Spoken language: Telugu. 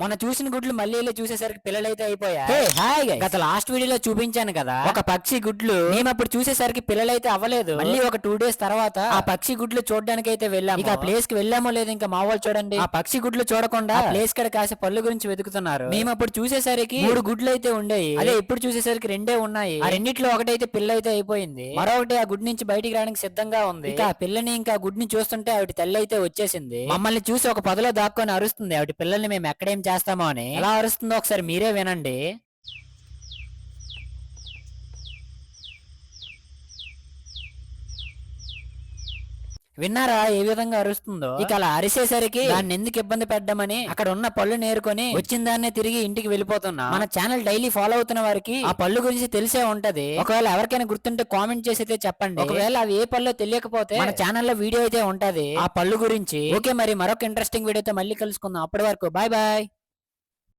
మొన్న చూసిన గుడ్లు మళ్ళీ వెళ్ళి చూసేసరికి పిల్లలైతే అయిపోయా? Hey, hi guys. గత లాస్ట్ వీడియోలో చూపించాను కదా. ఒక పక్షి గుడ్లు మేము అప్పుడు చూసేసరికి పిల్లలైతే అవ్వలేదు. మళ్ళీ ఒక టూ డేస్ తర్వాత ఆ పక్షి గుడ్లు చూడడానికి అయితే వెళ్ళాము. ఇక ప్లేస్కి వెళ్ళామో లేదు ఇంకా మా వాళ్ళు చూడండి. ఆ పక్షి గుడ్లు చూడకుండా ప్లేస్ కడ కాసే పళ్ళు గురించి వెతుకుతున్నారు. మేము అప్పుడు చూసేసరికి మూడు గుడ్లు అయితే ఉండేవి అదే ఇప్పుడు చూసేసరికి రెండే ఉన్నాయి. ఆ రెండిట్లో ఒకటైతే పిల్ల అయితే అయిపోయింది. మరొకటి ఆ గుడ్ నుంచి బయటికి రావడానికి సిద్ధంగా ఉంది. ఇక ఆ పిల్లని ఇంకా గుడ్ని చూస్తుంటే ఆవిడ తెల్ల అయితే వచ్చేసింది. మమ్మల్ని చూసి ఒక పొదలో దాక్కొని అరుస్తుంది. ఆవిడ పిల్లల్ని మేము ఎక్కడేం చేస్తామో అని. ఎలా అరుస్తుందో ఒకసారి మీరే వినండి. విన్నారా ఏ విధంగా అరుస్తుందో? ఇక అలా అరిసేసరికి దాన్ని ఎందుకు ఇబ్బంది పెట్టమని అక్కడ ఉన్న పళ్ళు నేరుకొని వచ్చిన దాన్నే తిరిగి ఇంటికి వెళ్ళిపోతున్నా. మన ఛానల్ డైలీ ఫాలో అవుతున్న వారికి ఆ పళ్ళు గురించి తెలిసే ఉంటది. ఒకవేళ ఎవరికైనా గుర్తుంటే కామెంట్ చేసి అయితే చెప్పండి. ఒకవేళ అవి ఏ పళ్ళు తెలియకపోతే మన ఛానల్లో వీడియో అయితే ఉంటది. ఆ పళ్ళు గురించి ఓకే మరి మరొక ఇంట్రెస్టింగ్ వీడియోతో మళ్ళీ కలుసుకుందాం. అప్పటి వరకు బాయ్ బాయ్.